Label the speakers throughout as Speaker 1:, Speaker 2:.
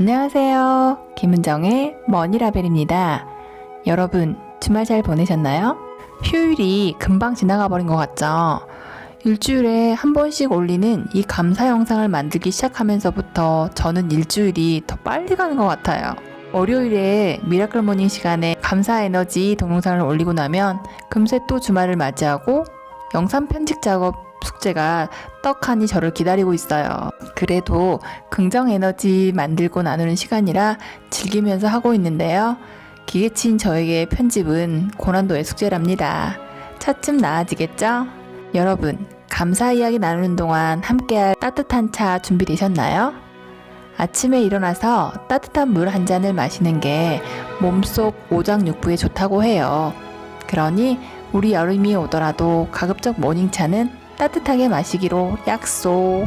Speaker 1: 안녕하세요. 김은정의 머니라벨입니다. 여러분, 주말 잘 보내셨나요? 휴일이 금방 지나가 버린 것 같죠? 일주일에 한 번씩 올리는 이 감사 영상을 만들기 시작하면서부터 저는 일주일이 더 빨리 가는 것 같아요. 월요일에 미라클 모닝 시간에 감사 에너지 동영상을 올리고 나면 금세 또 주말을 맞이하고 영상 편집 작업 숙제가 떡하니 저를 기다리고 있어요. 그래도 긍정 에너지 만들고 나누는 시간이라 즐기면서 하고 있는데요. 기계치인 저에게 편집은 고난도의 숙제랍니다. 차츰 나아지겠죠? 여러분, 감사 이야기 나누는 동안 함께할 따뜻한 차 준비되셨나요? 아침에 일어나서 따뜻한 물 한 잔을 마시는 게 몸속 오장육부에 좋다고 해요. 그러니 우리 여름이 오더라도 가급적 모닝차는 따뜻하게 마시기로 약속.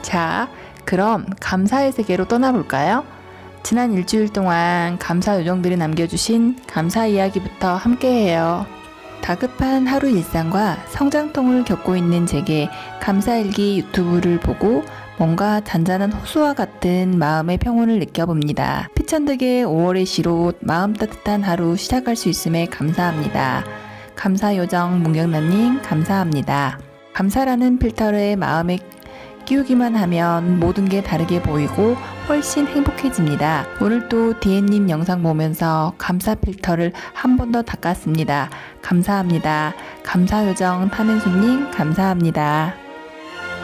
Speaker 1: 자, 그럼 감사의 세계로 떠나볼까요? 지난 일주일 동안 감사 요정들이 남겨주신 감사 이야기부터 함께해요. 다급한 하루 일상과 성장통을 겪고 있는 제게 감사일기 유튜브를 보고 뭔가 잔잔한 호수와 같은 마음의 평온을 느껴봅니다. 피천득의 5월의 시로 마음 따뜻한 하루 시작할 수 있음에 감사합니다. 감사 요정 문경란님 감사합니다. 감사라는 필터를 마음에 끼우기만 하면 모든 게 다르게 보이고 훨씬 행복해집니다. 오늘도 디엔님 영상 보면서 감사 필터를 한 번 더 닦았습니다. 감사합니다. 감사요정 타면수님 감사합니다.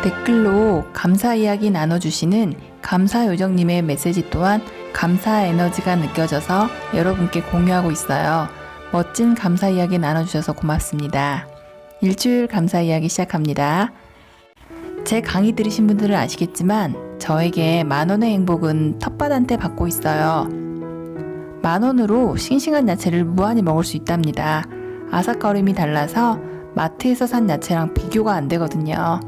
Speaker 1: 댓글로 감사 이야기 나눠주시는 감사요정님의 메시지 또한 감사 에너지가 느껴져서 여러분께 공유하고 있어요. 멋진 감사 이야기 나눠주셔서 고맙습니다. 일주일 감사 이야기 시작합니다. 제 강의 들으신 분들은 아시겠지만 저에게 만 원의 행복은 텃밭한테 받고 있어요. 만 원으로 싱싱한 야채를 무한히 먹을 수 있답니다. 아삭거림이 달라서 마트에서 산 야채랑 비교가 안 되거든요.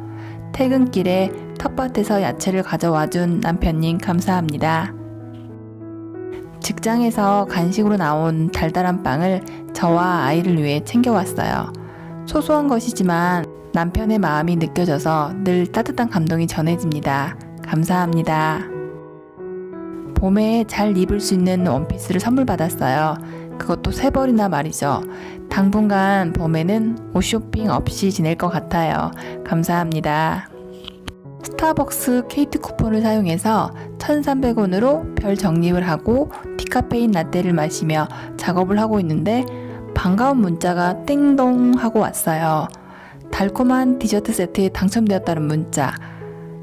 Speaker 1: 퇴근길에 텃밭에서 야채를 가져와 준 남편님 감사합니다. 직장에서 간식으로 나온 달달한 빵을 저와 아이를 위해 챙겨왔어요. 소소한 것이지만 남편의 마음이 느껴져서 늘 따뜻한 감동이 전해집니다. 감사합니다. 봄에 잘 입을 수 있는 원피스를 선물 받았어요. 그것도 세 벌이나 말이죠. 당분간 봄에는 옷 쇼핑 없이 지낼 것 같아요. 감사합니다. 스타벅스 케이트 쿠폰을 사용해서 1,300원으로 별 적립을 하고 디카페인 라떼를 마시며 작업을 하고 있는데 반가운 문자가 띵동 하고 왔어요. 달콤한 디저트 세트에 당첨되었다는 문자.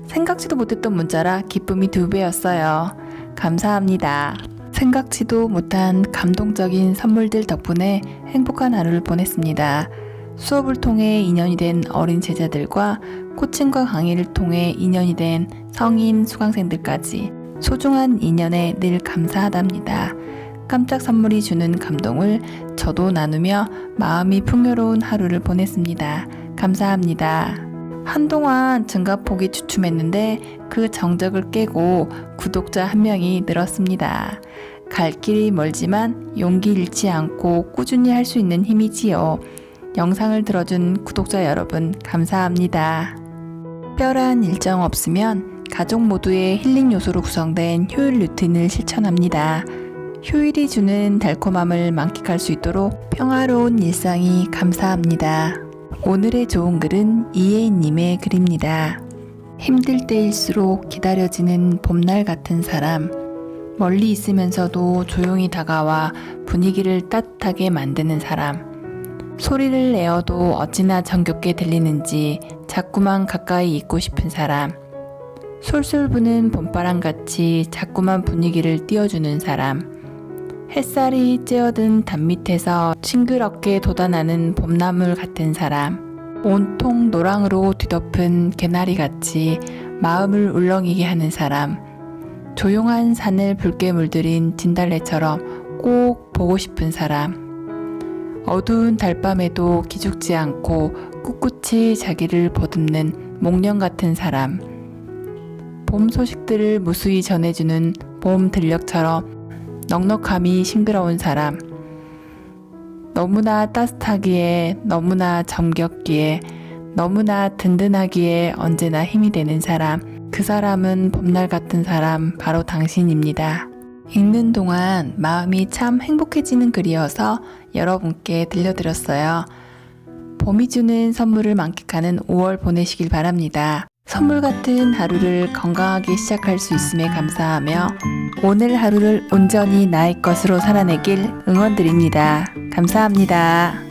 Speaker 1: 생각지도 못했던 문자라 기쁨이 두 배였어요. 감사합니다. 생각지도 못한 감동적인 선물들 덕분에 행복한 하루를 보냈습니다. 수업을 통해 인연이 된 어린 제자들과 코칭과 강의를 통해 인연이 된 성인 수강생들까지 소중한 인연에 늘 감사하답니다. 깜짝 선물이 주는 감동을 저도 나누며 마음이 풍요로운 하루를 보냈습니다. 감사합니다. 한동안 증가폭이 주춤했는데 그 정적을 깨고 구독자 한 명이 늘었습니다. 갈 길이 멀지만 용기 잃지 않고 꾸준히 할 수 있는 힘이지요. 영상을 들어준 구독자 여러분 감사합니다. 특별한 일정 없으면 가족 모두의 힐링 요소로 구성된 효율 루틴을 실천합니다. 휴일이 주는 달콤함을 만끽할 수 있도록 평화로운 일상이 감사합니다. 오늘의 좋은 글은 이혜인님의 글입니다. 힘들 때일수록 기다려지는 봄날 같은 사람. 멀리 있으면서도 조용히 다가와 분위기를 따뜻하게 만드는 사람. 소리를 내어도 어찌나 정겹게 들리는지 자꾸만 가까이 있고 싶은 사람. 솔솔 부는 봄바람 같이 자꾸만 분위기를 띄워주는 사람. 햇살이 쬐어든 담 밑에서 싱그럽게 돋아나는 봄나물 같은 사람. 온통 노랑으로 뒤덮은 개나리 같이 마음을 울렁이게 하는 사람. 조용한 산을 붉게 물들인 진달래처럼 꼭 보고 싶은 사람. 어두운 달밤에도 기죽지 않고 꿋꿋이 자기를 보듬는 목련 같은 사람. 봄 소식들을 무수히 전해주는 봄 들녘처럼 넉넉함이 싱그러운 사람. 너무나 따뜻하기에, 너무나 정겹기에, 너무나 든든하기에 언제나 힘이 되는 사람. 그 사람은 봄날 같은 사람, 바로 당신입니다. 읽는 동안 마음이 참 행복해지는 글이어서 여러분께 들려드렸어요. 봄이 주는 선물을 만끽하는 5월 보내시길 바랍니다. 선물 같은 하루를 건강하게 시작할 수 있음에 감사하며 오늘 하루를 온전히 나의 것으로 살아내길 응원드립니다. 감사합니다.